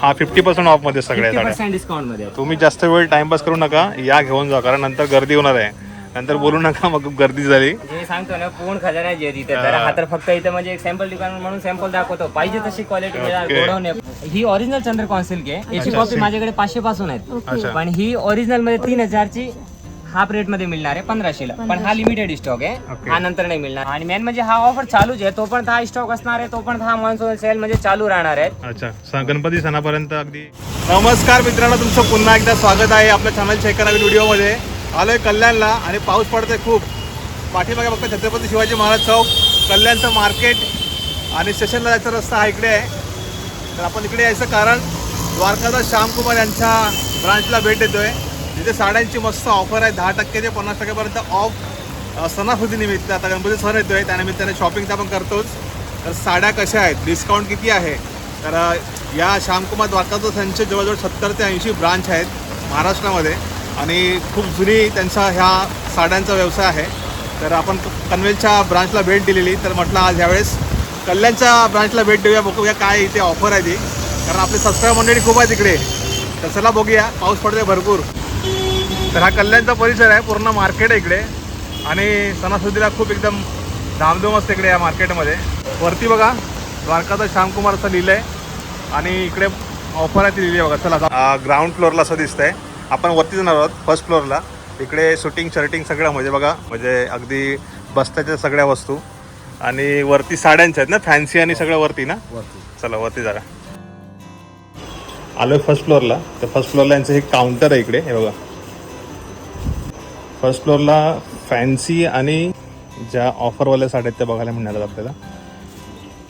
हा fifty percent ऑफमध्ये सगळ्या साड्या. डिस्काउंटमध्ये. तुम्ही जास्त वेळ टाइमपास करू नका या घेऊन जा कारण नंतर गर्दी होणार आहे. नंतर बोलू नका मग गर्दी झाली. जे सांगतो ना पूर्ण खजाना जे इथे तर हा फक्त इथं म्हणजे एक सॅम्पल दुकान म्हणून सॅम्पल दाखवतो. पाहिजे तशी क्वालिटी. ही ओरिजिनल चंद्रकॉन सिल्क आहे. याची कॉपी माझ्याकडे पाचशे पासून आहेत. पण ही ओरिजिनलमध्ये तीन हजारची हाफ रेटमध्ये मिळणार आहे पंधराशेला पण हा लिमिटेड स्टॉक आहे. हा नंतर नाही मिळणार. आणि मेन म्हणजे हा ऑफर चालूच आहे. तोपर्यंत हा स्टॉक असणार आहे. तोपर्यंत हा मान्सून सेल म्हणजे चालू राहणार आहे. अच्छा. स- गणपती सणापर्यंत अगदी. नमस्कार मित्रांनो. तुमचं पुन्हा एकदा स्वागत आहे आपल्या चॅनल चेक करा व्हिडिओमध्ये आलोय कल्याणला आणि पाऊस पडतोय खूप. पाठीमागे फक्त छत्रपती शिवाजी महाराज चौक. कल्याणचं मार्केट आणि स्टेशनला जायचा रस्ता हा इकडे आहे. तर आपण इकडे यायचं कारण द्वारकादास श्यामकुमार यांच्या ब्रांचला भेट देतोय. तिथे साड्यांची मस्त ऑफर आहे दहा टक्के ते पन्नास टक्केपर्यंत ऑफ सणासुदीनिमित्त आता गणपती सण येतोय त्यानिमित्ताने शॉपिंग तर आपण करतोच. तर साड्या कशा आहेत? डिस्काउंट किती आहे? तर या श्यामकुमार द्वारकादास यांचे जवळजवळ सत्तर ते ऐंशी ब्रांच आहेत महाराष्ट्रामध्ये. आणि खूप जुनी त्यांचा ह्या साड्यांचा व्यवसाय आहे. तर आपण कन्वेलच्या ब्रांचला भेट दिलेली. तर म्हटलं आज ह्यावेळेस कल्याणच्या ब्रांचला भेट देऊया बघूया काय इथे ऑफर आहे ती. कारण आपले सबस्क्राईब मंडळी खूप आहे तिकडे तर चला बघूया. पाऊस पडतोय भरपूर. तर हा कल्याणचा परिसर आहे पूर्ण मार्केट आहे इकडे. आणि सणासुदीला खूप एकदम धामधूम असते इकडे या मार्केटमध्ये. वरती बघा द्वारकाचा श्यामकुमार असं लिहिलं आहे आणि इकडे ऑफर आहे ती लिहिली आहे बघा चला ग्राउंड फ्लोअरला असं दिसतंय. आपण वरती जाणार आहोत फर्स्ट फ्लोअरला इकडे शूटिंग शर्टिंग सगळं म्हणजे बघा म्हणजे अगदी बस्त्याच्या सगळ्या वस्तू. आणि वरती साड्यांच्या आहेत ना फॅन्सी आणि सगळं वरती ना? चला वरती जरा. आलोय फर्स्ट फ्लोअरला तर फर्स्ट फ्लोअरला यांचं हे काउंटर आहे इकडे हे बघा. फर्स्ट फ्लोअरला फॅन्सी आणि ज्या ऑफरवाल्या साड्या आहेत त्या बघायला मिळणार आहेत आपल्याला.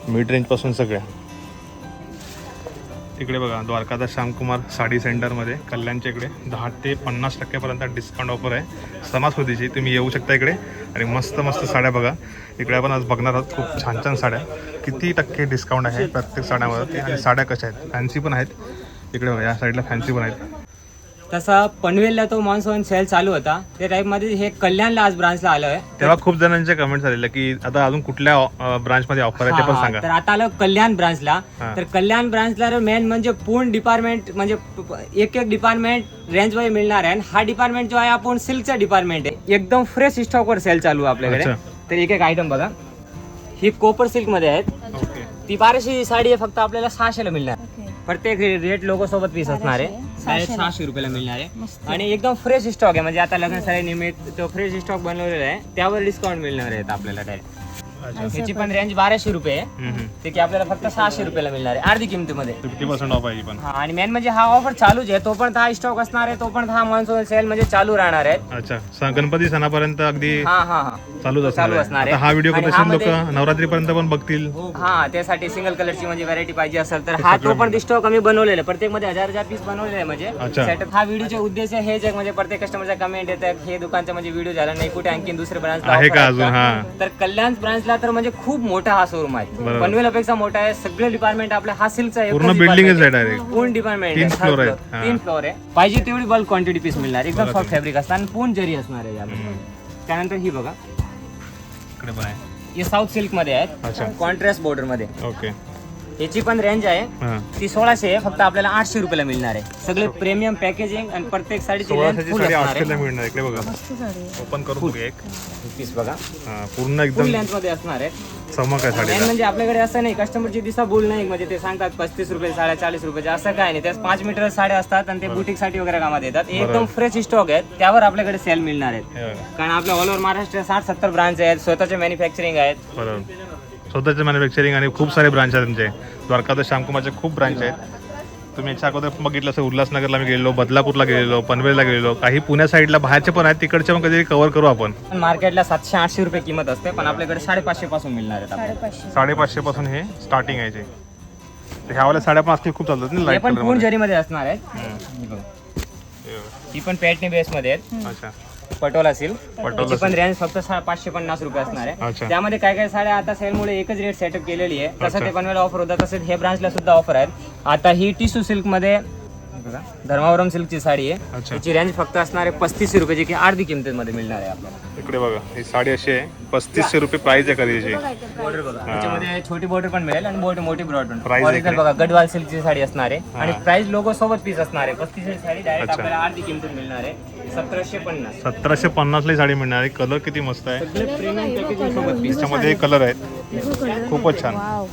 मिड रेंजपासून सगळ्या. इकडे बघा द्वारकादास श्यामकुमार साडी सेंटरमध्ये कल्याणच्या इकडे. दहा ते पन्नास टक्क्यापर्यंत डिस्काउंट ऑफर आहे. सणासुदीची तुम्ही येऊ शकता इकडे. आणि मस्त मस्त साड्या बघा. इकडे आपण आज बघणार आहोत खूप छान छान साड्या. किती टक्के डिस्काउंट आहे प्रत्येक साड्यामध्ये आणि साड्या कशा आहेत? फॅन्सी पण आहेत. इकडे बघा या साईडला फॅन्सी पण आहेत. तसा पनवेलला तो मान्सून सेल चालू होता. त्या टाइपमध्ये हे कल्याणला आज ब्रांचला आलोय तेव्हा खूप जणांचे कमेंट झालेले की आता अजून कुठल्या ब्रांच मध्ये ऑफर आहे ते पण हा, सांगा. तर आता आलं कल्याण ब्रांचला हा. तर कल्याण ब्रांचला मेन म्हणजे पूर्ण डिपार्टमेंट म्हणजे प- प- एक एक डिपार्टमेंट रेंजमध्ये मिळणार आहे. आणि हा डिपार्टमेंट जो आहे आपण सिल्कचा डिपार्टमेंट आहे. एकदम फ्रेश स्टॉक वर सेल चालू आहे आपल्याकडे. अच्छा. तर एक एक आयटम बघा. ही कोपर सिल्कमध्ये आहेत. ओके. ती बाराशे साडी आहे फक्त आपल्याला सहाशेला मिळणार. प्रत्येक रेट लोगो सोबत पीस असणार आहे. डायरेक्ट सहाशे रुपयाला मिळणार आहे. आणि एकदम फ्रेश स्टॉक आहे. म्हणजे आता लग्न निमित्त तो फ्रेश स्टॉक बनवलेला आहे. त्यावर डिस्काउंट मिळणार आहे आपल्याला डायरेक्ट ह्याची पण रेंज बाराशे रुपये आहे. ते की आपल्याला फक्त सहाशे रुपयाला मिळणार आहे. अर्धी किमतीमध्ये. फिफ्टी पर्सेंट ऑफ आहे ही पण. हा आणि मेन म्हणजे हा ऑफर चालूच आहे. तोपर्यंत हा स्टॉक असणार आहे. तोपर्यंत हा मान्सून सेल म्हणजे चालू राहणार आहे. अच्छा. स- गणपती सणापर्यंत अगदी हा हा हा. चालूच असणार चालू आहे. असणार आहे. आता हा व्हिडिओ आणि कदाचित लोक नवरात्रीपर्यंत पण बघतील. हा त्यासाठी सिंगल कलरची म्हणजे व्हरायटी पाहिजे असेल तर हा तो पण स्टॉक आम्ही बनवलेला आहे. प्रत्येकमध्ये हजार हजार पीस बनवलेले आहे म्हणजे. अच्छा. सेटअप हा व्हिडिओचा उद्देश हेच आहे म्हणजे प्रत्येक कस्टमरचा कमेंट येतात. हे दुकानचा म्हणजे व्हिडिओ झाला नाही. कुठे आणखी दुसरे ब्रांच आहे का अजून? हा. तर कल्याण ब्रांचला तर म्हणजे खूप मोठा हा शोरूम आहे. बरोबर. पनवेलपेक्षा मोठा आहे. सगळे डिपार्टमेंट आपल्या हा सिल्कचा पूर्ण आहे. आहे. direct. पूर्ण डिपार्टमेंट तीन फ्लोअर आहे. पाहिजे तेवढी बल्क क्वांटिटी पीस मिळणार. एकदम सॉफ्ट फॅब्रिक असणार आणि पूर्ण जरी असणार आहे त्यानंतर ही बघा. इकडे पण आहे. हे साऊथ सिल्कमध्ये. आहेत. कॉन्ट्रास्ट बॉर्डरमध्ये. ओके याची पण रेंज आहे. ती सोळाशे आहे फक्त आपल्याला आठशे रुपयाला मिळणार आहे. सगळे प्रीमियम पॅकेजिंग आणि प्रत्येक साडीची फुल साडी असणार आठशेला मिळणार इकडे बघा. ओपन करून बघूया एक. पीस बघा. पूर्ण एकदम लेंथमध्ये असणार आहे. चमक म्हणजे आपल्याकडे असं नाही कस्टमरची दिसा बोल नाही म्हणजे ते सांगतात पस्तीस रुपये साड्या चाळीस रुपयाचे असं काय नाही. त्यात पाच मीटर साड्या असतात आणि ते बुटीकसाठी वगैरे कामात येतात. एकदम फ्रेश स्टॉक आहेत. त्यावर आपल्याकडे सेल मिळणार आहेत. हे. कारण आपल्या ऑल ओव्हर महाराष्ट्र साठ सत्तर ब्रांच आहेत स्वतःचे मॅन्युफॅक्चरिंग आहेत. स्वतःचे मॅन्युफॅक्चरिंग आणि खूप सारे ब्रांच आहेत तुमचे द्वारकादास श्यामकुमारचे खूप ब्रांच आहेत. तुम्ही याच्या अगोदर बघितलं असं उल्हासनगरला मी गेलेलो बदलापूरला गेलेलो पनवेलला गेलेलो. काही पुण्या साईडला बाहेरचे पण आहेत तिकडचे पण कधी कव्हर करू आपण. पण मार्केटला सातशे आठशे रुपये किंमत असते पण आपल्याकडे साडेपाचशे पासून मिळणार आपल्याला. साडेपाचशे. पासून हे स्टार्टिंग आहे जे. तर ह्यावाल्या साड्या पण असतील खूप चालतात ना लाइट पण पूर्ण जरीमध्ये असणार आहेत. बघा. ही पण पॅटनी बेस मध्ये आहेत. अच्छा. पटोला सिल्क पटोला त्याची पण रेंज फक्त पाचशे पन्नास रुपये असणार आहे. त्यामध्ये काय काय साड्या आता सेलमुळे एकच रेट सेटअप केलेली आहे. तसं ते पनवेल ऑफर होता तसंच हे ब्रांचला सुद्धा ऑफर आहेत. आता ही टिश्यू सिल्कमध्ये बघा. धर्मावरम सिल्कची साडी आहे. अच्छा. याची रेंज फक्त असणार आहे पस्तीसशे रुपये जी की अर्धी किमतीमध्ये मिळणार आहे आपल्याला. इकडे बघा ही साडी अशी आहे. पस्तीसशे रुपये प्राइस आहे खरेदीची बॉर्डर बघा त्याच्यामध्ये छोटी बॉर्डर पण मिळेल आणि मोठी मोठी ब्रॉड पण. Price. बघा गडवाल सिल्कची साडी असणार आहे. आणि प्राइस लोगो सोबत पीस असणार आहे. पस्तीसशे साडी डायरेक्ट अच्छा. आपल्याला अर्धी किमतीत मिळणार आहे. सतराशे पन्नास. सतराशे पन्नासला ही साडी मिळणार आहे. कलर किती मस्त आहे. सगळे प्रीमियम पॅकेजिंग सोबत पीस त्याच्यामध्ये कलर आहेत. खूपच छान. वाव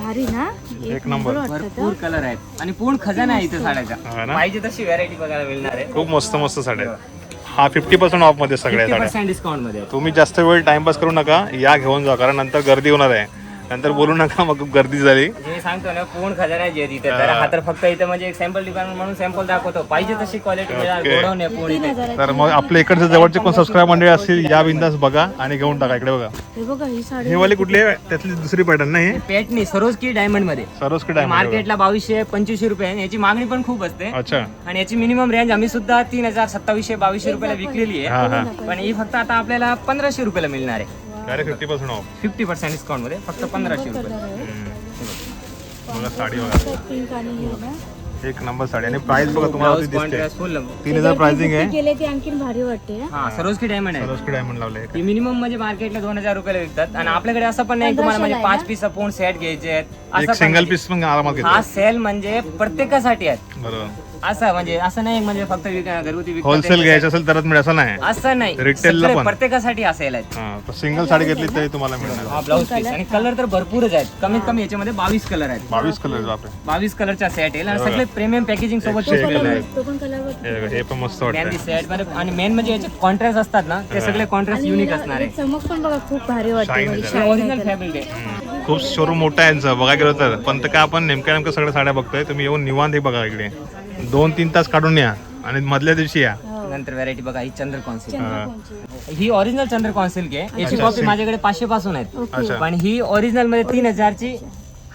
भारी ना? एक नंबर. भरपूर कलर आहेत. आणि पूर्ण खजाना आहे इथे हा साड्याचा ना? पाहिजे तशी व्हरायटी बघायला मिळणार आहे. खूप मस्त मस्त साड्या आहेत. हा. फिफ्टी पर्सेंट ऑफमध्ये सगळ्या फिफ्टी साड्या पर्सेंट डिस्काउंटमध्ये. तुम्ही जास्त वेळ टाइमपास करू नका. या घेऊन जा कारण नंतर गर्दी होणार आहे. नंतर बोलू नका मग गर्दी झाली. जे मी सांगतो ना पूर्ण खजाना आहे इथे. तर हा. तर फक्त इथे म्हणजे एक सॅम्पल दुकान म्हणून सॅम्पल दाखवतो. पाहिजे तशी क्वालिटी Okay. पूर्ण इथे तर मग आपल्या इकडचे जवळचे कोण सबस्क्राईब मंडळी असतील या बिंदास बघा आणि घेऊन टाका इकडे बघा. हे बघा ही साडी हे वाली कुठली आहे? त्यातली दुसरी पॅटर्न नाही? पेटनी सरोज की डायमंडमध्ये. सर्वच कडे मार्केटला बावीसशे पंचवीसशे रुपये आहे. याची मागणी पण खूप असते. अच्छा. आणि याची मिनिमम रेंज आम्ही सुद्धा तीन हजार सत्तावीसशे बावीसशे रुपयाला विकलेली हा आहे हा पण ही फक्त आता आपल्याला पंधराशे रुपयाला मिळणार आहे. Direct fifty percent off fifty percent डिस्काउंटमध्ये फक्त पंधराशे रुपये. बघा साडी बघा. एक नंबर साडी. आणि प्राइस बघा तुम्हाला तीन हजार प्राइसिंग आहे. गेले ते आणखीन भारी वाटते हा. हा सरोज की डायमंड आहे. सर्वच डायमंड लावले. ही मिनिमम म्हणजे मार्केटला दोन हजार रुपयाला विकतात. आणि आपल्याकडे असं पण नाही तुम्हाला म्हणजे पाच पीस पूर्ण सेट घ्यायचे आहेत. सिंगल. पीस पण हा सेल म्हणजे प्रत्येकासाठी आहे बरोबर. असं म्हणजे असं नाही म्हणजे फक्त विक- घरगुती विकतात होलसेल घ्यायचं असेल तरच मिळेल असं नाही. असं नाही. Retail ला सगळे पण. प्रत्येकासाठी आहेत हा सिंगल साडी घेतली तरी तुम्हाला मिळणार हा ब्लाऊज पीस आणि कलर तर भरपूरच आहेत. कमीत कमी याच्यामध्ये बावीस कलर आहेत. बावीस कलर बापरे. बावीस कलरचा सेट येईल. आणि सगळे प्रीमियम पॅकेजिंग सोबत एकशे एक ठेवलेलं आहे तो पण कलर हे बघा, हे पण मस्त वाटतंय. मेहंदी सेटमध्ये आणि मेन म्हणजे याचे कॉन्ट्रास्ट असतात ना ते सगळे कॉन्ट्रास्ट युनिक असणार आहे चमक पण बघा खूप भारी वाटते बघा, ओरिजिनल आहे फॅब्रिक आहे. हम्म. खूप शोरूम मोठा आहे यांचं बघा गेलं तर. पण ते काय आपण नेमक्या नेमक्या सगळ्या साड्या बघतोय तुम्ही येऊन निवांत हे बघा इकडे. दोन तीन तास काढून या आणि मधल्या दिवशी या. हो. नंतर व्हरायटी बघा ही चंद्र कॉन्सिल. ही. ओरिजिनल चंद्र कॉन्सिल आहे. याची कॉपी माझ्याकडे पाचशे पासून आहेत. पण ही ओरिजिनलमध्ये तीन हजारची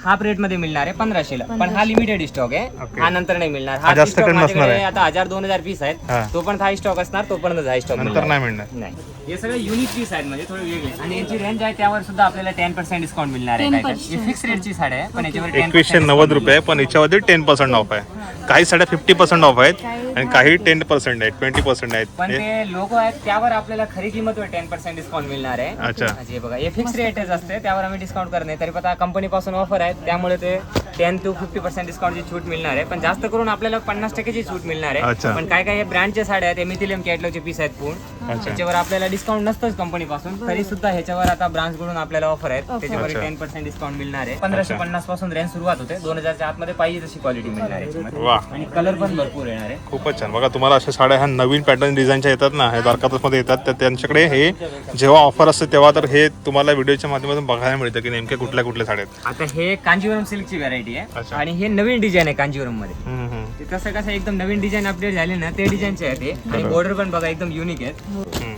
हाफ रेटमध्ये मिळणार आहे पंधराशे ला पण हा लिमिटेड स्टॉक आहे. हा नंतर नाही मिळणार. हा हा जास्त. आता हजार दोन हजार पीस हा. आहेत तो पण हाय स्टॉक असणार तो पण हाय स्टॉक नंतर नाही मिळणार. नाही. हे सगळे युनिक पीस आहेत म्हणजे थोडे वेगळे. आणि याची रेंज आहे त्यावर सुद्धा आपल्याला टेन पर्सेंट डिस्काउंट मिळणार आहे काय तर. ही फिक्स रेटची साडी आहे पण याच्यावर 10% एकवीसशे नव्वद रुपये पण याच्यावरती टेन पर्सेंट ऑफ आहे. काही साड्या फिफ्टी पर्सेंट ऑफ आहेत आणि काही टेन पर्सेंट आहेत ट्वेंटी पर्सेंट आहेत. पण हे- ते लोक आहेत त्यावर आपल्याला खरी किंमत टेन पर्सेंट डिस्काउंट मिळणार आहे. अच्छा. हे बघा हे फिक्स रेटच असते त्यावर आम्ही डिस्काउंट करत नाही. तरी पण आता कंपनी पासून ऑफर आहे त्यामुळे ते टेन टू फिफ्टी पर्सेंट डिस्काउंटची छूट मिळणार आहे. पण जास्त करून आपल्याला पन्नास टक्केची छूट मिळणार अच्छा. आहे पण काय काय ब्रँडच्या साड्या आहेत एमिथिलियम कॅटलॉगचे पीस आहेत पूर्ण. त्याच्यावर आपल्याला डिस्काउंट नसतोच कंपनी पासून तरी सुद्धा ह्याच्यावर आता ब्रांच कडून आपल्याला ऑफर आहेत. त्याच्यावर अच्छा. टेन पर्सेंट डिस्काउंट मिळणार आहे. पंधराशे पन्नासपासून रेंज सुरुवात होते. दोन हजारच्या आतमध्ये पाहिजे तशी क्वालिटी मिळणार आहे याच्यामध्ये. वा. आणि कलर पण भरपूर येणार आहे. खूपच छान. बघा तुम्हाला अशा साड्या ह्या नवीन पॅटर्न डिझाईनच्या येतात ना हे मध्ये येतात तर त्यांच्याकडे हे जेव्हा ऑफर असते तेव्हा तर हे तुम्हाला व्हिडिओच्या माध्यमातून बघायला मिळतं की नेमक्या कुठल्या कुठल्या साड्या आहेत. आता हे कांजीवरम सिल्कची व्हरायटी आहे. अच्छा. आणि हे नवीन डिझाईन आहे कांजीवरममध्ये हम्म, हम्म, ते कसं कसं एकदम नवीन डिझाईन अपडेट झाले ना ते डिझाईनचे आहेत हे. आणि बॉर्डर पण बघा एकदम युनिक आहेत. हम्म.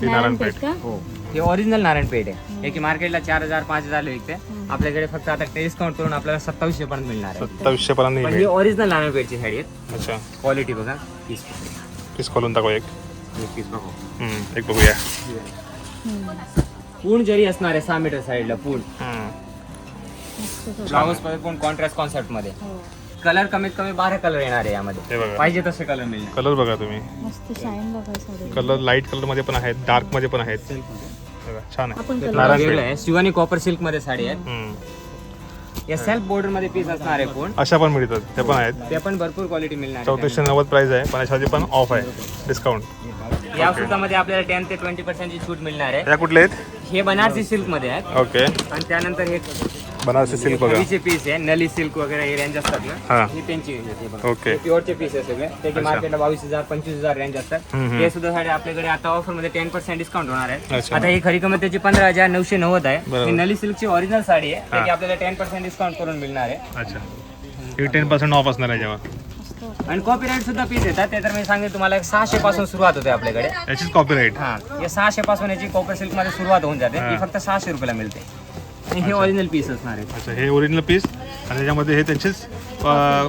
ही नारायणपेठ का? हो. हे ओरिजिनल नारायणपेठ आहे. हे की मार्केटला चार हजार पाच हजार विकते. आपल्याकडे फक्त आता डिस्काउंट करून आपल्याला सत्तावीसशे पर्यंत मिळणार आहे. सत्तावीसशे पर्यंत पण ही ही ओरिजिनल नारायणपेठची साडी आहे. मिळेल. अच्छा. क्वालिटी बघा. पीस. पीस खोलून टाकू एक. पीस बघा. हम्म, एक बघूया. पूर्ण जरी असणार आहे सहा मीटर साईडला पूर्ण हम्म. ब्लाऊज पण कॉन्ट्रास्ट कॉन्सेप्टमध्ये. हो. कलर कमीत कमी बारा कलर येणार आहे यामध्ये. हे बघा. पाहिजे तसे कलर मिळणार कलर बघा तुम्ही. मस्त शाईन बघा साडी कलर लाइट कलरमध्ये पण आहेत डार्कमध्ये पण आहेत. बघा, छान आहे. आपण कलर नारायणपेठ. वेगळं आहे. शिवानी कॉपर सिल्कमध्ये साडी आहे हम्म. या सेल्फ बॉर्डरमध्ये पीस असणार आहे पूर्ण अशा पण मिळतात ते पण आहेत. ते पण भरपूर क्वालिटी मिळणार आहे चौतीसशे नव्वद प्राइस आहे पण याच्यावरती पण ऑफ आहे. डिस्काउंट त्यामध्ये. या सुद्धा मध्ये आपल्याला टेन ते ट्वेंटी पर्सेंटची सूट मिळणार आहे. या कुठले आहेत? हे बनारसी सिल्कमध्ये आहेत. ओके आणि त्यानंतर हे बनारसी सिल्क बघा. चे पीस आहे नली सिल्क वगैरे हे रेंज असतात ना हा. ही त्यांची range आहे, हे बघा. ओके हे प्युअरचे पीस आहे सगळे. ते की मार्केटला बावीस हजार पंचवीस हजार रेंज असतात. हम्म, हम्म. ते सुद्धा साडे आपल्याकडे आता ऑफरमध्ये टेन पर्सेंट डिस्काउंट होणार आहे. अच्छा. आता ही खरी किंमत त्याची पंधरा हजार नऊशे नव्वद आहे. बरोबर. ही नली सिल्कची ओरिजिनल साडी आहे. ते की आपल्याला टेन पर्सेंट डिस्काउंट करून मिळणार आहे. अच्छा. ही टेन पर्सेंट ऑफ असणार आहे जेव्हा. आणि कॉपीराईट सुद्धा पीस येतात. ते तर मी सांगेन तुम्हाला सहाशे पासून सुरुवात होते आपल्याकडे. याचीच कॉपी राईट हा या सहाशे पासून याची कॉपर सिल्कमध्ये सुरुवात होऊन जाते. ही फक्त सहाशे रुपयाला मिळते. आणि हे ओरिजिनल पीस असणार आहे. अच्छा हे ओरिजिनल पीस आणि त्याच्यामध्ये हे त्यांचीच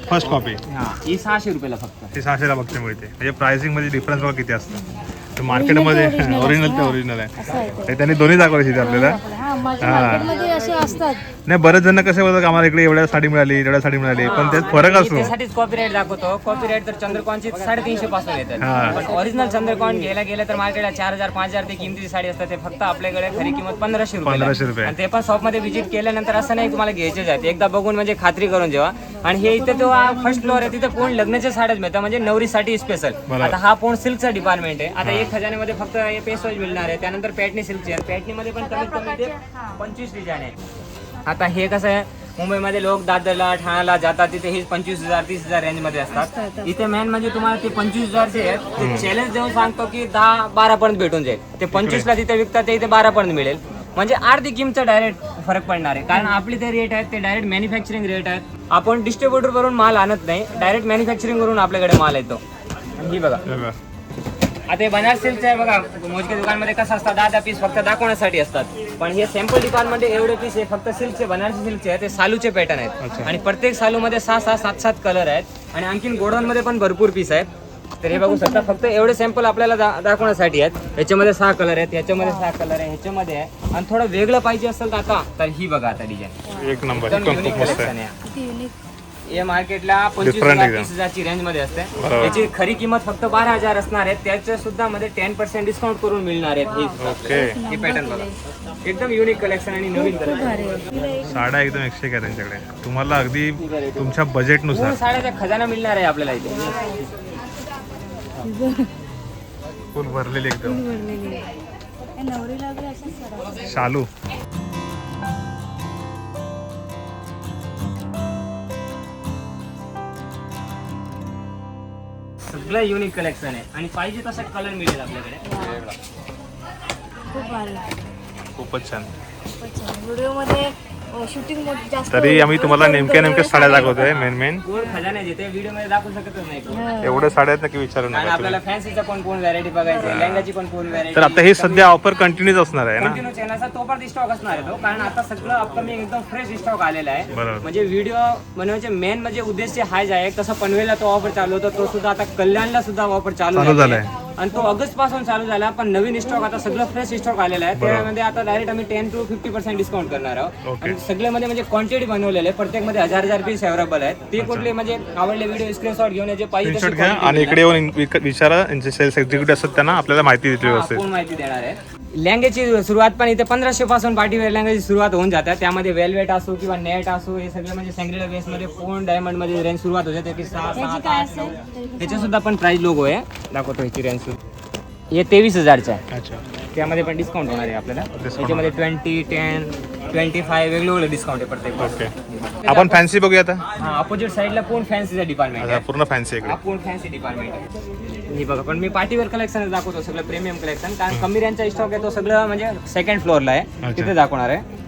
फर्स्ट कॉपी हा ही सहाशे रुपयाला फक्त. ती सहाशेला बघते मिळते. म्हणजे प्राइसिंगमध्ये डिफरन्स बघा किती असतं. तर मार्केटमध्ये ओरिजिनल ते ओरिजिनल आहे. हे त्यांनी दोन्ही दाखवले तिथे आपल्याला हा हा हा. मार्केटमध्ये असे असतात. नाही बरेच जण कसे बोलतात आम्हाला इकडे एवढ्या साडी मिळाली एवढ्या साडी मिळाली. पण त्यात फरक असतो. त्यासाठीच कॉपीराईट दाखवतो. कॉपीराईट तर चंद्रकॉनची साडेतीनशे पासून. येतात पण ओरिजिनल चंद्रकॉन घ्यायला गेलं तर मार्केटला चार हजार पाच हजार ते किमतीची साडी असतात. ते फक्त आपल्याकडे खरी किंमत पंधराशे रुपये 1500 रुपये. आणि ते पण शॉपमध्ये व्हिजिट केल्यानंतर असं नाही तुम्हाला घ्यायचे आहेत एकदा बघून म्हणजे खात्री करून जेव्हा आणि हे इथे तो फर्स्ट फ्लोअर आहे. तिथे पूर्ण लग्नाच्या साड्याच मिळतात. म्हणजे नवरीसाठी स्पेशल. आता हा पूर्ण सिल्कचा डिपार्टमेंट आहे. आता एक खजान्यामध्ये फक्त हे पेस्टॉज मिळणार आहे. त्यानंतर पॅटनी सिल्कचे आहे. पॅटनीमध्ये पण कमीत कमी ते पंचवीस डिझाईन आहे आता हे कसं आहे मुंबईमध्ये लोक दादरला ठाण्याला जातात तिथे हे पंचवीस हजार तीस हजार रेंजमध्ये असतात. इथे मेन म्हणजे तुम्हाला ते पंचवीस हजारचे आहेत ते चॅलेंज देऊन सांगतो की दहा बारा पर्यंत भेटून जाईल. ते पंचवीस ला तिथे विकतात ते इथे बारा पर्यंत मिळेल. म्हणजे अर्धी किंमत डायरेक्ट फरक पडणार आहे. कारण आपले ते रेट आहेत ते डायरेक्ट मॅन्युफॅक्चरिंग रेट आहेत. आपण डिस्ट्रीब्युटर वरून माल आणत नाही डायरेक्ट मॅन्युफॅक्चरिंग वरून आपल्याकडे माल येतो. हे बघा. आता हे बनारस सिल्कचं आहे बघा मोजके दुकानमध्ये कसं असतात दहा दहा पीस फक्त दाखवण्यासाठी असतात. पण हे सॅम्पल दुकानमध्ये एवढे पीस आहे फक्त सिल्कचे बनारसी सिल्कचे आहे ते सालूचे पॅटर्न आहेत. आणि प्रत्येक सालूमध्ये सहा सहा सात सात कलर आहेत. आणि आणखीन गोडाऊन मध्ये पण भरपूर पीस आहेत. तर हे बघू शकता फक्त एवढे सॅम्पल आपल्याला दाखवण्यासाठी आहेत. याच्यामध्ये सहा कलर आहेत याच्यामध्ये सहा कलर आहे ह्याच्यामध्ये आहे. आणि थोडं वेगळं पाहिजे असेल तर आता तर ही बघा आता डिझाईन एक नंबर आहे आहे हे मार्केटला पंचवीस Different हजार एकदम. तीस हजारची रेंजमध्ये असते. बरोबर. याची खरी किंमत फक्त बारा हजार असणार आहे त्याच्या सुद्धा मध्ये टेन पर्सेंट डिस्काउंट करून मिळणार आहेत हे. ओके. हे पॅटर्न बघा. एकदम युनिक कलेक्शन आणि नवीन कलेक्शन आहे. साड्या एकदम एकशे काय त्यांच्याकडे तुम्हाला अगदी तुमच्या बजेटनुसार पूर्ण साड्याचा खजाना मिळणार आहे आपल्याला इथे. फुल भरलेली एकदम. आहे. नवरीला अशाच. शालू. सगळं युनिक कलेक्शन आहे आणि पाहिजे तसा कलर मिळेल आपल्याकडे. खूप भारी. खूपच छान. खूपच छान. व्हिडिओमध्ये शूटिंग जास्त तरी आम्ही तुम्हाला नेमक्या नेमक्या साड्या दाखवतोय मेन मेन कोण खजाना आहे ते व्हिडिओमध्ये दाखवू शकतच नाही कोण. हा. एवढ्या साड्या आहेत ना की विचारू आणि नका आपल्याला फॅन्सीचा पण कोण व्हरायटी बघायची लेंगाची पण कोण व्हरायटी तर आता ही सध्या ऑफर कंटिन्यूच असणार आहे ना? कंटिन्यू चॅनलचा तो पण स्टॉक असणार आहे तो. कारण आता सगळं अपकमिंग एकदम फ्रेश स्टॉक आलेला आहे. म्हणजे व्हिडिओ बनवायचे मेन म्हणजे उद्देश हाच आहे तसं पनवेलला तो ऑफर चालू होता. तो सुद्धा आता कल्याणला सुद्धा ऑफर चालू चालू झालेला झालाय. आणि तो ऑगस्टपासून चालू झाला पण नवीन स्टॉक आता सगळं फ्रेश स्टॉक आलेला आहे. त्यामध्ये आता डायरेक्ट आम्ही ten to fifty percent discount करणार आहोत. ओके. आणि सगळ्यामध्ये म्हणजे क्वांटिटी बनवलेले आहे प्रत्येकमध्ये हजार हजार पीस अवेलेबल आहेत. ते कुठले म्हणजे आवडले व्हिडिओ स्क्रीनशॉट घेऊन याचे पाहिजे स्क्रीनशॉट तशी घ्या quantity आणि इकडे येऊन विक- विचारा यांचे सेल्स एक्झिक्युटिव्ह असतात त्यांना आपल्याला माहिती देतील व्यवस्थित. पूर्ण माहिती देणार आहे. लँगेजची सुरुवात पण इथे पंधराशे पासून पार्टीवेअर लँगेजची सुरुवात होऊन जातात. त्यामध्ये वेलवेट असो किंवा नेट असो हे सगळे म्हणजे सॅंग्रेला बेस मध्ये पूर्ण डायमंडमध्ये रेंज सुरुवात होते. सहा त्याची सात आठ असेल नऊ. तरी पण त्याच्या सुद्धा पण प्राइस लोगो आहे. दाखवतो ह्याची रेंज हे तेवीस हजारचं आहे. अच्छा. त्यामध्ये पण डिस्काउंट होणार आहे आपल्याला. त्याच्यामध्ये ट्वेंटी टेन ट्वेंटी फाय वेगळं वेगळं डिस्काउंट आहे प्रत्येक ओके आपण फॅन्सी बघूया आता? हा अपोजिट साईडला पूर्ण फॅन्सीचा डिपार्टमेंट आहे? पूर्ण फॅन्सी इकडे. पूर्ण फॅन्सी डिपार्टमेंट आहे. ही बघा पण मी पार्टीवेअर कलेक्शन दाखवतो सगळं प्रीमियम कलेक्शन कारण कमी रेंजचा स्टॉक आहे तो सगळं म्हणजे सेकंड फ्लोअरला आहे. तिथे दाखवणार आहे.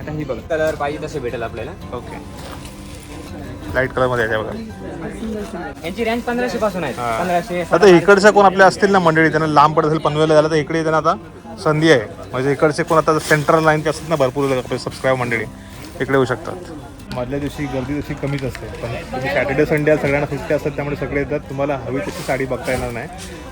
आता ही बघा कलर पाहिजे तसे भेटेल आपल्याला. ओके लाइट कलरमध्ये आहे बघा. यांची रेंज पंधराशे पासून आहे. हा. पंधराशे आता इकडच्या कोण आपल्या असतील ना मंडळी त्यांना लांब पडत असेल पनवेलला झालं तर इकडे त्यांना आता संधी आहे. म्हणजे इकडचे कोण आता सेंट्रल लाईनचे असतात ना भरपूर आपले सबस्क्राईब मंडळी इकडे येऊ शकतात. मधल्या दिवशी गर्दी तशी कमीच असते. पण सॅटर्डे संडे सगळ्यांना सुट्टी असतात त्यामुळे सगळे येतात. तुम्हाला हवी तशी साडी बघता येणार नाही.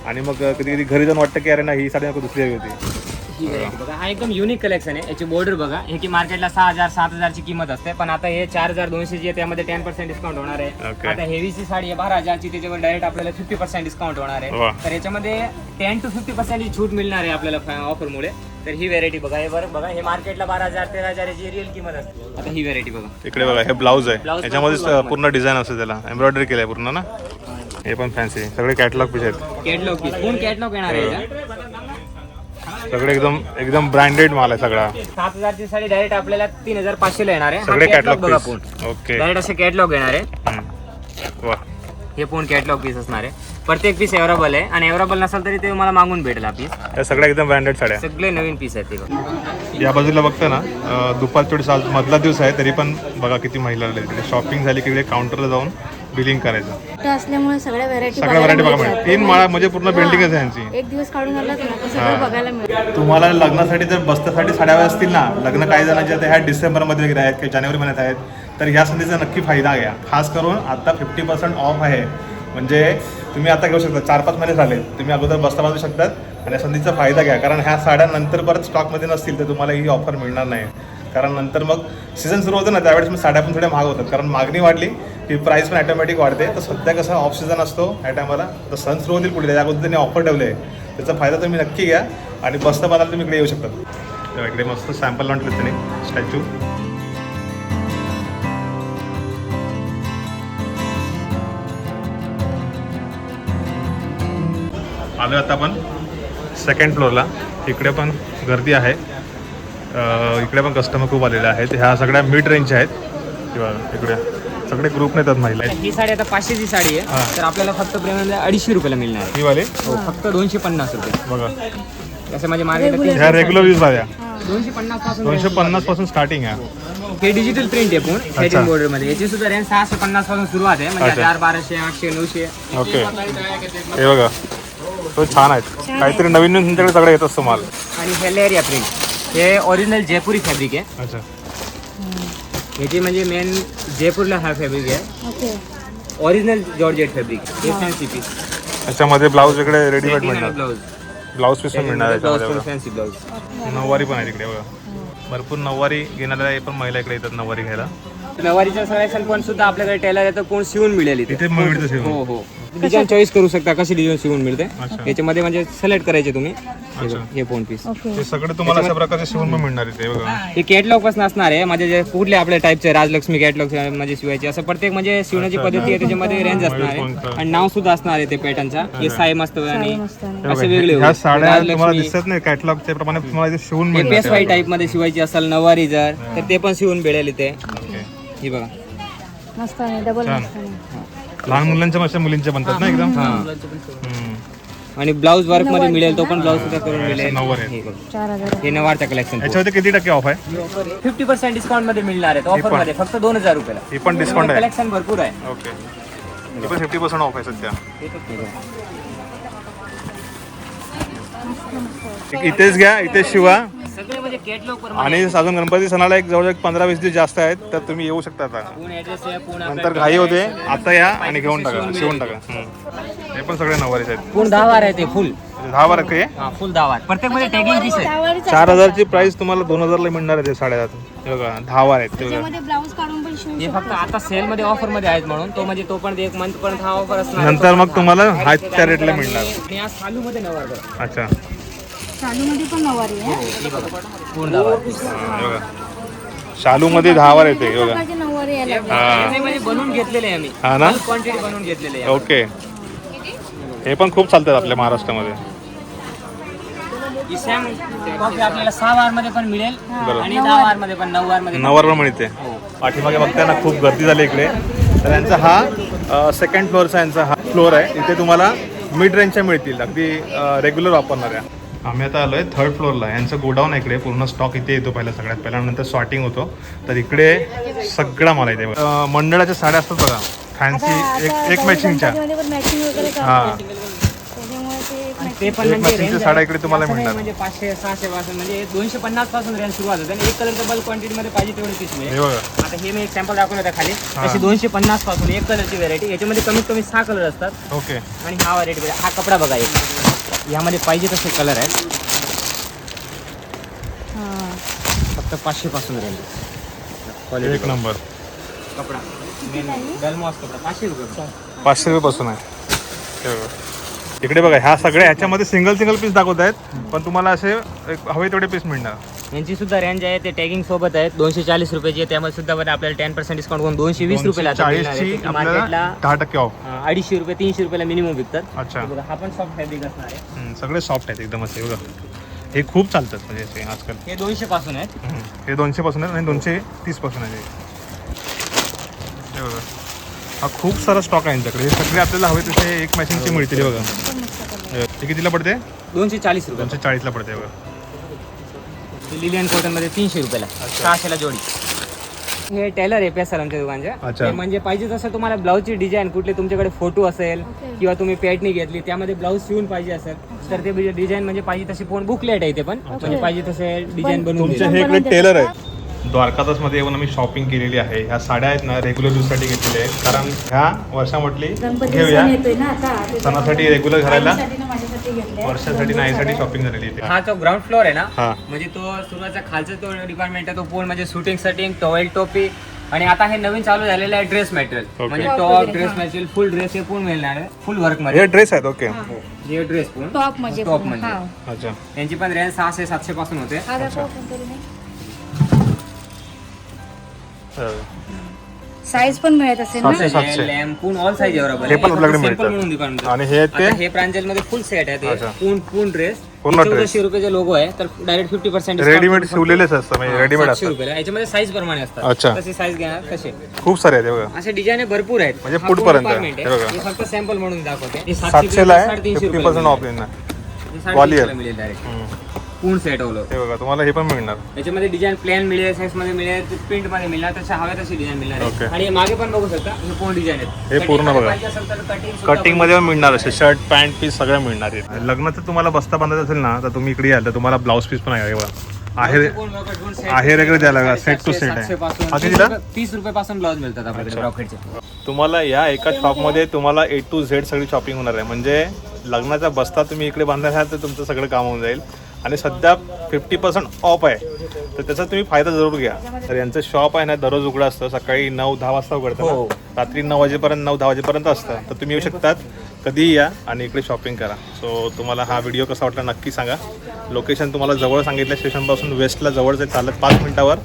आणि मग कधी कधी घरी जाऊन वाटतं की अरे ना ही साडी नको दुसरी हवी होती. ही बघा. हा एकदम युनिक कलेक्शन आहे. याची बॉर्डर बघा. हे की मार्केटला सहा हजार सात हजारची किंमत असते. पण आता हे चार हजार दोनशे जी आहे त्यामध्ये टेन पर्सेंट डिस्काउंट होणार आहे. आता हेवीची साडी आहे बारा हजारची. त्याच्यावर डायरेक्ट आपल्याला फिफ्टी पर्सेंट डिस्काउंट होणार. आहे. तर याच्यामध्ये टेन टू फिफ्टी पर्सेंटची छूट मिळणार आहे आपल्याला ऑफरमुळे तर ही व्हेरायटी बघा. हे बरं बघा. हे मार्केटला बारा हजार तेरा हजार याची रिअल किंमत असते. आता ही व्हेरायटी बघा. इकडे बघा हे ब्लाऊज आहे. याच्यामध्ये पूर्ण डिझाईन असते त्याला. एम्ब्रॉयडरी केलं आहे पूर्ण ना? हे पण फॅन्सी सगळे कॅटलॉग पीस आहेत. कॅटलॉग पीस कोण कॅटलॉग येणार आहे? सगळे एकदम एकदम ब्रँडेड माल आहे सगळा. सात हजारची साडी डायरेक्ट आपल्याला तीन हजार पाचशे ला येणार आहे. सगळे हा कॅटलॉग बघा पीस पूर्ण. ओके डायरेक्ट असे कॅटलॉग येणार आहे. वा. हे पूर्ण कॅटलॉग पीस असणार आहे. प्रत्येक पीस अवेलेबल आहे. आणि अवेलेबल नसेल तरी ते मला मागून भेटेल हा पीस या सगळ्या एकदम ब्रँडेड साड्या सगळे नवीन पीस आहेत ते बघा. या बाजूला बघता ना दुपार थोडी आज मधला दिवस आहे तरी पण बघा किती महिला शॉपिंग झाली की इकडे काउंटरला जाऊन बिलिंग करायचं. मोठं असल्यामुळे सगळ्या व्हरायटी सगळ्या व्हरायटी बघा मिळेल तीन माळा म्हणजे पूर्ण बिल्डिंगच आहे यांची. एक दिवस काढून आलात ना तर सगळं बघायला मिळेल तुम्हाला लग्नासाठी जर बस्त्यासाठी साड्या हव्या असतील ना लग्न काही जणांचे आता ह्या डिसेंबरमध्ये वगैरे आहेत किंवा जानेवारी महिन्यात आहेत तर ह्या संधीचा नक्की फायदा घ्या. खास करून आता फिफ्टी पर्सेंट ऑफ आहे. म्हणजे तुम्ही आता घेऊ शकता चार पाच महिने झाले तुम्ही अगोदर बस्ता बांधू शकतात आणि या संधीचा फायदा घ्या. कारण ह्या साड्या नंतर परत स्टॉकमध्ये नसतील तर तुम्हाला ही ऑफर मिळणार नाही. कारण नंतर मग सीझन सुरू होतं ना त्यावेळेस मग साड्या पण थोड्या महाग होतात. कारण मागणी वाढली की प्राईस पण ॲटोमॅटिक वाढते. तर सध्या कसं ऑफ सीझन असतो या टायमाला तर सण सुरू होतील पुढे. त्या अगोदर त्यांनी ऑफर ठेवले. आहे त्याचा फायदा तुम्ही नक्की घ्या आणि बस्ता बनायला तुम्ही इकडे येऊ शकता. तर इकडे मस्त सॅम्पल लॉन्च त्यांनी. स्टॅच्यू आलो आता आपण सेकंड फ्लोअरला इकडे पण गर्दी आहे. इकडे पण कस्टमर खूप आलेले आहेत. ह्या सगळ्या मिड रेंजच्या आहेत. किंवा इकडे सगळे ग्रुप नेतात महिला. ही साडी आता पाचशेची साडी. आहे. तर आपल्याला फक्त प्रेमाला अडीचशे रुपयाला मिळणार आहे. ही वाले? हो फक्त दोनशे पन्नास रुपये. बघा. कसं माझ्या मार्केट ह्या रेग्युलर यूज झाल्या दोनशे पन्नासपासून दोनशे पन्नासपासून स्टार्टिंग आहे. हे डिजिटल प्रिंट आहे पण सेटिंग बॉर्डरमध्ये. याची सुद्धा रेंज सहाशे पन्नासपासून सुरुवात आहे. म्हणजे. हजार बाराशे आठशे नऊशे. ओके. हे बघा. तो छान आहेत काहीतरी नवीन नवीन तुमच्याकडे सगळं येत असतो माल आणि हे लेरिया प्रिंट हे ओरिजिनल जयपुरी फॅब्रिक आहे. अच्छा. ह्याची म्हणजे मेन जयपूरला हा फॅब्रिक आहे. ओके. ओरिजिनल जॉर्जेट फॅब्रिक हे. फॅन्सी पीस त्याच्यामध्ये ब्लाऊज इकडे रेडीमेड मिळणार. ब्लाऊज ब्लाऊज पीस पण मिळणार ब्लाऊज याच्यामध्ये पण फॅन्सी ब्लाऊज नऊवारी पण आहे तिकडे बघा. भरपूर नऊवारी घेणाऱ्या पण महिला इकडे येतात नऊवारी घ्यायला. नवारीचं सिलेक्शन पण सुद्धा आपल्याकडे टेलर आहे तर कोण शिवून मिळेल इथे. तिथे मिळतं शिवून. हो हो. डिझाईन चॉईस करू शकता कशी डिझाईन शिवून मिळते? अच्छा. याच्यामध्ये म्हणजे सिलेक्ट करायचे तुम्ही. हे. बघा, हे फोन पीस ओके. सगळे तुम्हाला अशा प्रकारचे शिवून पण मिळणार बघा. हे कॅटलॉगपासून असणार आहे. म्हणजे जे कुठले आपल्या टाईपचे राजलक्ष्मी कॅटलॉग म्हणजे शिवायचे असं प्रत्येक म्हणजे शिवण्याची पद्धती आहे त्याच्यामध्ये रेंज असणार. आहे. आणि नाव सुद्धा असणार आहे ते पॅटर्नचा हे साई मस्त आणि मस्त आहे. असे वेगळे ह्या साड्या तुम्हाला राजलक्ष्मी दिसत नाही कॅटलॉगच्या प्रमाणे तुम्हाला इथे शिवून एपीएस वाय टाईपमध्ये शिवायची असेल नवारी जर तर ते पण शिवून मिळेल इथे. ओके. ही बघा. मस्त आहे डबल. मस्त आहे. लहान मुलांच्या अशा मुलींच्या बनतात ना एकदम? हा. हम्म. आणि ब्लाऊज वर्कमध्ये मिळेल तो पण ब्लाऊज सुद्धा करून मिळेल. नऊवारी. आहे. हे बघा. चार हजार. हे नवारच्या कलेक्शन याच्यावरती किती टक्के ऑफ आहे? फिफ्टी पर्सेंट डिस्काउंटमध्ये मिळणार आहे ऑफरमध्ये फक्त दोन हजार रुपयाला. ही पण डिस्काउंट आहे. कलेक्शन भरपूर आहे. ओके. ही पण फिफ्टी पर्सेंट ऑफ आहे सध्या. इथेच घ्या इथेच शिवा. सगळे म्हणजे कॅटलॉग आणि अजून गणपती सणाला एक जवळ एक पंधरा वीस दिवस जास्त आहेत तर तुम्ही येऊ शकता आता. नंतर घाई होते. आता या आणि घेऊन टाका शिवून टाका. हम्म. हे पण सगळे नऊवारीचे आहेत. पूर्ण दहा वार आहे ते फुल. म्हणजे दहा बारा काही हा फुल दहा वार. प्रत्येकमध्ये टॅगिंग पीस आहे? चार हजारची प्राइस तुम्हाला दोन हजारला मिळणार आहे ते हे बघा दहा वार आहेत ते बघा. त्याच्यामध्ये ब्लाऊज काढून पण शिवू हे फक्त आता सेल मध्ये ऑफरमध्ये आहेत म्हणून. तो म्हणजे तो पण एक मंथ पर्यंत हा ऑफर असणार. नंतर मग तुम्हाला हाय त्या रेटला मिळणार. आणि आज चालू मध्ये नवार बघा. अच्छा. चालू मध्ये पण नवारी आहे. हे बघा पूर्ण दहा वार हा, हे बघा. शालूमध्ये दहा वार येते हे बघा. प्रकारची नवारी यायला हा हे म्हणजे बनवून घेतलेले आहे आम्ही हा ना? क्वांटिटी बनवून घेतलेले आहे. ओके. हे पण खूप चालतात आपल्या महाराष्ट्रामध्ये. ही सॅम कॉफी आपल्याला सहा वारमध्ये पण मिळेल बरोबर. आणि दहा वारमध्ये पण नऊ वारमध्ये पण. नवर पण मिळते. पाठीमागे बघताय ना खूप गर्दी झाली इकडे. तर यांचा हा सेकंड फ्लोअरचा यांचा हा फ्लोअर आहे. इथे तुम्हाला मिड रेंजच्या मिळतील. अगदी रेग्युलर वापरणाऱ्या. आम्ही आता आलोय थर्ड फ्लोअरला यांचं गोडाऊन आहे इकडे. पूर्ण स्टॉक इथे येतो पहिला सगळ्यात पहिला. नंतर सॉर्टिंग होतो. तर इकडे सगळा माल आहे इथे मंडळाच्या साड्या असतात बघा. फॅन्सी एक एक मॅचिंगच्या हा. एक म्हणजे साड्या आहे. इकडे तुम्हाला मिळणार. म्हणजे पाचशे सहाशे पासून म्हणजे दोनशे पन्नासपासून रेंज सुरुवात होते. आणि एक कलरच्या बल्क क्वांटिटी मध्ये पाहिजे तेवढे पीस मिळेल हे बघा. आता हे मी एक सॅम्पल दाखवलं होता खाली. तशी दोनशे पन्नासपासून एक कलरची व्हेरायटी याच्यामध्ये कमीत कमी सहा कलर असतात. ओके. आणि हा व्हरायटी हा कपडा बघा एक. यामध्ये पाहिजे तसे कलर आहेत. हा. फक्त पाचशे पासून रेंज एक क्वालिटी नंबर. कपडा. डलमॉस कपडा. पाचशे रुपये. पाचशे रुपये पासून आहे. हे बघा. इकडे बघा ह्या सगळ्या ह्याच्यामध्ये सिंगल सिंगल पीस दाखवत आहेत. पण तुम्हाला असे एक हवे तेवढे पीस मिळणार. यांची सुद्धा रेंज आहे ते टॅगिंग सोबत आहेत. दोनशे चाळीस रुपयाची आहे त्यामध्ये सुद्धा बरं आपल्याला टेन पर्सेंट डिस्काउंट करून दोनशे वीस रुपयाला आता मिळणार आहे. चाळीसची ते आपल्याला मार्केटला दहा टक्के ऑफ अं, अडीचशे रुपये तीनशे रुपयाला मिनिमम विकतात. अच्छा. हे बघा, हा पण सॉफ्ट फॅब्रिक असणार आहे. हम्म, सगळे सॉफ्ट आहेत एकदम असे बघा. हे खूप चालतात म्हणजे असे आजकाल. हे दोनशे पासून आहेत. हम्म. हे दोनशे पासून आहे आणि दोनशे तीसपासून आहे हे बघा. हा खूप सारा स्टॉक आहे यांच्याकडे. हे सगळे आपल्याला हवे तसे एक मॅचिंगचे मिळतील बघा. हे कितीला पडते? दोनशे चाळीस रुपये. दोनशे चाळीसला पडते बघा. लिलियन कॉटनमध्ये तीनशे रुपयाला. सहाशेला जोडी. हे टेलर आहे पेसर आमच्या अच्छा. ते म्हणजे पाहिजे तसं तुम्हाला ब्लाऊजची डिझाईन कुठले तुमच्याकडे फोटो असेल. किंवा तुम्ही पॅटनी घेतली त्यामध्ये ब्लाऊज शिवून पाहिजे असेल तर ते डिझाईन म्हणजे पाहिजे तशी पण बुकलेट आहे ते पण. म्हणजे पाहिजे तसे डिझाईन बनवून तुमचे देतात. हे इकडे टेलर आहेत द्वारकादासमध्ये येऊन आम्ही शॉपिंग केलेली आहे. ह्या साड्या आहेत ना रेग्युलर यूजसाठी घेतलेल्या आहेत. कारण ह्या वर्षामधली गणपती घेऊया. सणासाठी रेग्युलर घालायला घेतलंय. वर्षासाठी नाहीसाठी. शॉपिंग झालेली आहे. हा जो ग्राउंड फ्लोअर आहे ना. म्हणजे तो सुरुवातीचा खालचा तो डिपार्टमेंट आहे तो पूर्ण म्हणजे शूटिंग सेटिंग टॉवेल टोपी आणि आता हे नवीन चालू झालेलं आहे ड्रेस मटेरियल. म्हणजे top dress. Material full dress हे पूर्ण मिळणार आहे. फुल वर्क हे मध्ये ड्रेस आहेत ओके हे. ड्रेस पूर्ण. टॉप म्हणजे टॉप म्हणजे. हा. अच्छा. त्यांची पण रेंज सहाशे सातशे पासून होते. साईज पण मिळत असेल ना सातशे. सातशे. लॅम्प पूर्ण ऑल साईज अवेलेबल हे पण आपल्याकडे मिळतात. म्हणून दुकान आणि हे ते हे प्रांजलमध्ये फुल सेट आहे अच्छा. ते पूर्ण पूर्ण ड्रेस पूर्ण dress. चौदाशे रुपयाचे लोगो आहे तर डायरेक्ट फिफ्टी पर्सेंट रेडीमेड शिवलेलेच असतं म्हणजे रेडीमेड असतात रुपयाला याच्यामध्ये साईज प्रमाणे अच्छा. असतात तसे साईज घेणार तसे खूप सारे आहेत हे बघा असे डिझाईन भरपूर आहेत म्हणजे हा पूर्ण पर्यंत आहे. हे बघा. हे फक्त सॅम्पल म्हणून दाखवते हे सातशेला आहे साडेतीनशे फिफ्टी रुपयाला पर्सेंट ऑफ येणार मिळेल. हे ग्वालियर. साडेतीनशेला मिळेल डायरेक्ट पूर्ण सेट ओलो हे बघा तुम्हाला हे पण मिळणार. याच्यामध्ये डिझाईन प्लेन मिळेल साईजमध्ये मिळेल प्रिंटमध्ये मिळणार तशा हव्या तशी डिझाईन मिळणार Okay. आहे. आणि हे मागे पण बघू शकता हे पूर्ण डिझाईन आहेत. हे पूर्ण बघा. कटिंगमध्ये पण मिळणार असे शर्ट पॅन्ट पीस सगळं मिळणार आहे. लग्नाचं तुम्हाला बस्ता बांधायचा असेल ना तर तुम्ही इकडे याल तर तुम्हाला ब्लाऊज पीस पण आहे. हे बघा. आहे आहे वगैरे द्यायला लागला सेट टू सेट आहे. हा कितीला तीस रुपये पासून ब्लाउज मिळतात आपल्याकडे अच्छा. ब्रॉकेटचे तुम्हाला या एका शॉपमध्ये तुम्हाला ए टू झेड सगळी शॉपिंग होणार आहे. म्हणजे लग्नाचा बस्ता तुम्ही इकडे आहात तर तुमचं सगळं काम होऊन जाईल. आणि सध्या फिफ्टी पर्सेंट ऑफ आहे. तर त्याचा तुम्ही फायदा जरूर घ्या. तर यांचं शॉप आहे ना दररोज उघडं असतं. सकाळी नऊ दहा वाजता उघडतं हो. ना रात्री नऊ वाजेपर्यंत नऊ दहा वाजेपर्यंत असतं. तर तुम्ही येऊ शकतात. कधीही या आणि इकडे शॉपिंग करा. सो तुम्हाला हा व्हिडिओ कसा वाटला नक्की सांगा. लोकेशन तुम्हाला जवळ सांगितलं. स्टेशनपासून वेस्टला जवळच आहे. चालत पाच मिनिटावर.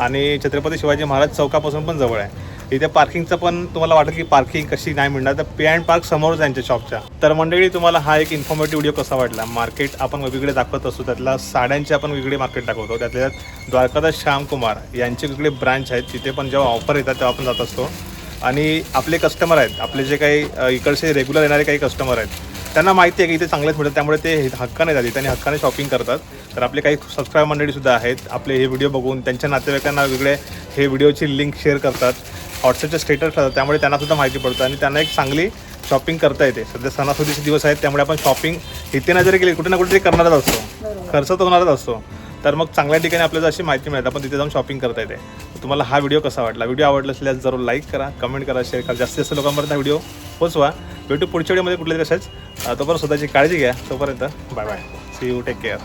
आणि छत्रपती शिवाजी महाराज चौकापासून पण जवळ आहे. इथे पार्किंगचं पण तुम्हाला वाटतं की पार्किंग कशी नाही मिळणार. तर पे अँड पार्क समोरच त्यांच्या शॉपच्या तर मंडळी तुम्हाला हा एक इन्फॉर्मेटिव्ह व्हिडिओ कसा वाटला? मार्केट आपण वेगवेगळे दाखवत असतो त्यातला साड्यांचे आपण वेगळे मार्केट दाखवतो. त्यातल्या त्यात द्वारकादास श्यामकुमार यांचे वेगळे ब्रांच आहेत. तिथे पण जेव्हा ऑफर येतात तेव्हा आपण जात असतो. आणि आपले कस्टमर आहेत. आपले जे काही इकडचे रेग्युलर येणारे काही कस्टमर आहेत त्यांना माहिती आहे की इथे चांगलेच मिळतात त्यामुळे ते हक्काने जातात त्यांनी हक्काने शॉपिंग करतात. तर आपले काही सबस्क्राईब मंडळीसुद्धा आहेत. आपले हे व्हिडिओ बघून त्यांच्या नातेवाईकांना वेगळे हे व्हिडिओची लिंक शेअर करतात. व्हॉट्सअपचे स्टेटस ठरतात त्यामुळे त्यांना सुद्धा माहिती पडतं आणि त्यांना एक चांगली शॉपिंग करता येते. सध्या सणासुदीचे दिवस आहेत त्यामुळे आपण शॉपिंग इथे ना जरी केली कुठे ना कुठेतरी करणारच असतो. खर्च तर होणारच असतो. तर मग चांगल्या ठिकाणी आपल्याला अशी माहिती मिळते आपण तिथे जाऊन शॉपिंग करता येते. तुम्हाला हा व्हिडिओ कसा वाटला? व्हिडिओ आवडला असल्यास जरूर लाईक करा कमेंट करा शेअर करा. जास्तीत जास्त लोकांपर्यंत हा व्हिडिओ पोचवा भेटू पुढच्या व्हिडिओमध्ये कुठल्या तरी असेच तोपर्यंत स्वतःची काळजी घ्या. तोपर्यंत bye bye see you take care